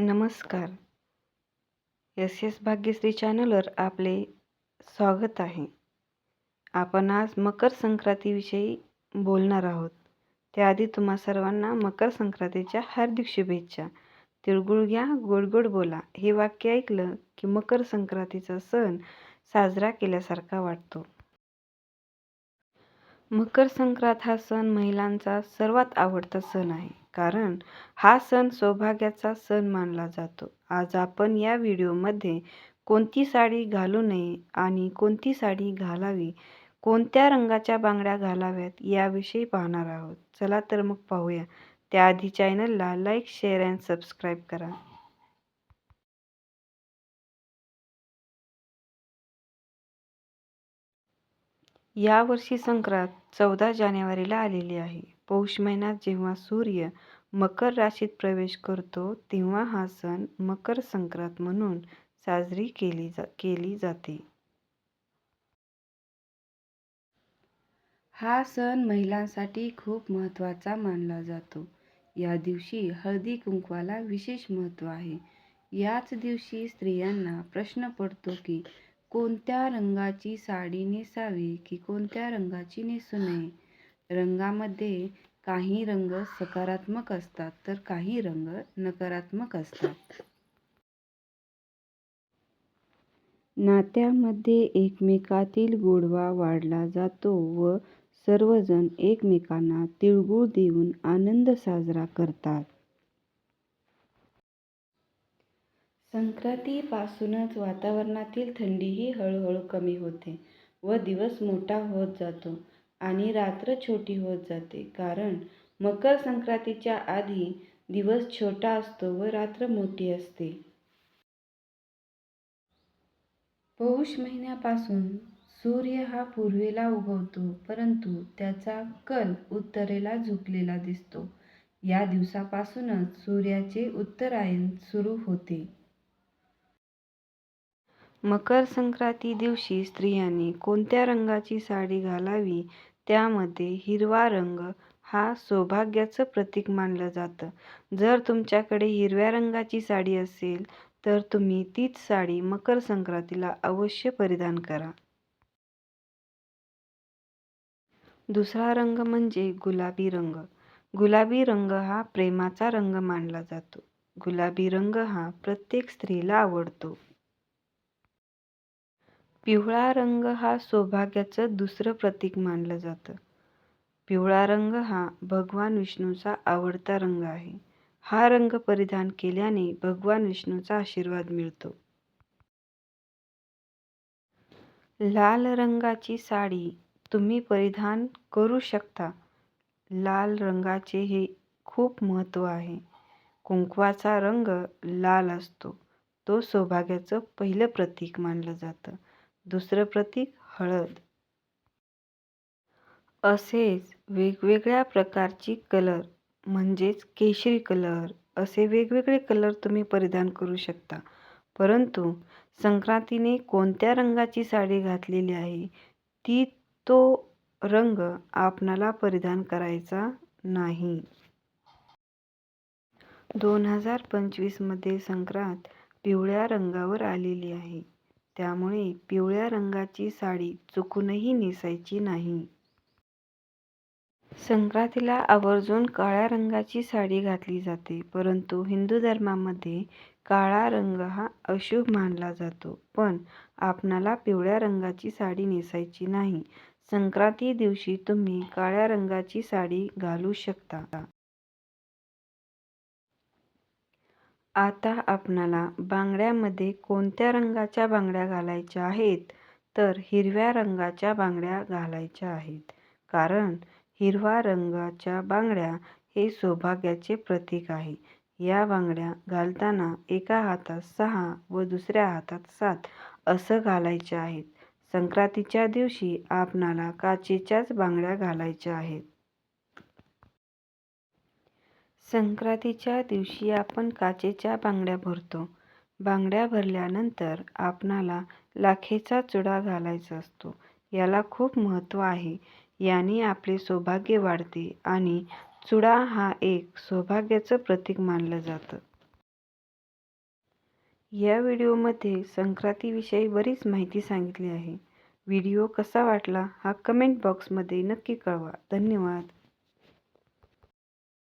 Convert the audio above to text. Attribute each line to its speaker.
Speaker 1: नमस्कार. S S Bhagyashree चॅनलवर आपले स्वागत आहे. आपण आज मकर संक्रांतीविषयी बोलणार आहोत. त्याआधी तुम्हा सर्वांना मकर संक्रांतीच्या हार्दिक शुभेच्छा. तिळगुळ घ्या गोड गोड बोला. हे वाक्य ऐकलं की मकर संक्रांतीचा सण साजरा केल्यासारखा वाटतो. मकर संक्रांत हा सण महिलांचा सर्वात आवडता सण आहे. कारण हा सण सौभाग्याचा सण मानला जातो. आज आपण या व्हिडिओमध्ये कोणती साडी घालू नये आणि कोणती साडी घालावी कोणत्या रंगाच्या बांगड्या घालाव्यात याविषयी पाहणार आहोत. चला तर मग पाहूया. त्याआधी चॅनलला लाईक शेअर अँड सबस्क्राईब करा. यावर्षी संक्रांत चौदा जानेवारीला आलेली आहे. पौष महिन्यात जेव्हा सूर्य मकर राशीत प्रवेश करतो तेव्हा हा सण मकर संक्रांत म्हणून साजरी केली जा केली जाते. हा सण महिलांसाठी खूप महत्त्वाचा मानला जातो. या दिवशी हळदी कुंकवाला विशेष महत्त्व आहे. याच दिवशी स्त्रियांना प्रश्न पडतो की कोणत्या रंगाची साडी नेसावी की कोणत्या रंगाची नेसू नये? रंगामध्ये काही रंग सकारात्मक असतात तर काही रंग नकारात्मक असतात. नात्यामध्ये एकमेकातील गोडवा वाढला जातो व सर्वजण एकमेकांना तिळगुळ देऊन आनंद साजरा करतात. संक्रांतीपासूनच वातावरणातील थंडीही हळूहळू कमी होते व दिवस मोठा होत जातो. आणि रात्र छोटी होत जाते. कारण मकर संक्रांतीच्या आधी दिवस छोटा असतो व रात्र मोठी असते. पौष महिन्यापासून सूर्य हा पूर्वेला उगवतो परंतु त्याचा कल उत्तरेला झुकलेला दिसतो. या दिवसापासूनच सूर्याचे उत्तरायण सुरू होते. मकर संक्रांती दिवशी स्त्रियांनी कोणत्या रंगाची साडी घालावी त्यामध्ये हिरवा रंग हा सौभाग्याचं प्रतीक मानलं जातं. जर तुमच्याकडे हिरव्या रंगाची साडी असेल तर तुम्ही तीच साडी मकर संक्रांतीला अवश्य परिधान करा. दुसरा रंग म्हणजे गुलाबी रंग. गुलाबी रंग हा प्रेमाचा रंग मानला जातो. गुलाबी रंग हा प्रत्येक स्त्रीला आवडतो. पिवळा रंग हा सौभाग्याचं दुसरं प्रतीक मानलं जातं. पिवळा रंग हा भगवान विष्णूचा आवडता रंग आहे. हा रंग परिधान केल्याने भगवान विष्णूचा आशीर्वाद मिळतो. लाल रंगाची साडी तुम्ही परिधान करू शकता. लाल रंगाचे हे खूप महत्त्व आहे. कुंकवाचा रंग लाल असतो. तो सौभाग्याचं पहिलं प्रतीक मानलं जातं. दुसरं प्रतीक हळद. असेच वेगवेगळ्या प्रकारची कलर म्हणजेच केशरी कलर असे वेगवेगळे कलर तुम्ही परिधान करू शकता. परंतु संक्रांतीने कोणत्या रंगाची साडी घातलेली आहे ती तो रंग आपणाला परिधान करायचा नाही. दोन हजार पंचवीसमध्ये संक्रांत पिवळ्या रंगावर आलेली आहे. त्यामुळे पिवळ्या रंगाची साडी चुकूनही नेसायची नाही. संक्रांतीला आवर्जून काळ्या रंगाची साडी घातली जाते परंतु हिंदू धर्मामध्ये काळा रंग हा अशुभ मानला जातो. पण आपणाला पिवळ्या रंगाची साडी नेसायची नाही. संक्रांती दिवशी तुम्ही काळ्या रंगाची साडी घालू शकता. आता आपणाला बांगड्यामध्ये कोणत्या रंगाच्या बांगड्या घालायच्या आहेत? तर हिरव्या रंगाच्या बांगड्या घालायच्या आहेत. कारण हिरवा रंगाच्या बांगड्या हे सौभाग्याचे प्रतीक आहे. या बांगड्या घालताना एका हातात सहा व दुसऱ्या हातात सात असं घालायच्या आहेत. संक्रांतीच्या दिवशी आपणाला काचेच्याच बांगड्या घालायच्या आहेत. संक्रांतीच्या दिवशी आपण काचेच्या बांगड्या भरतो. बांगड्या भरल्यानंतर आपणाला लाखेचा चुडा घालायचा असतो. याला खूप महत्त्व आहे. याने आपले सौभाग्य वाढते आणि चुडा हा एक सौभाग्याचं प्रतीक मानलं जातं. या व्हिडिओमध्ये संक्रांतीविषयी बरीच माहिती सांगितली आहे. व्हिडिओ कसा वाटला हा कमेंट बॉक्समध्ये नक्की कळवा. धन्यवाद.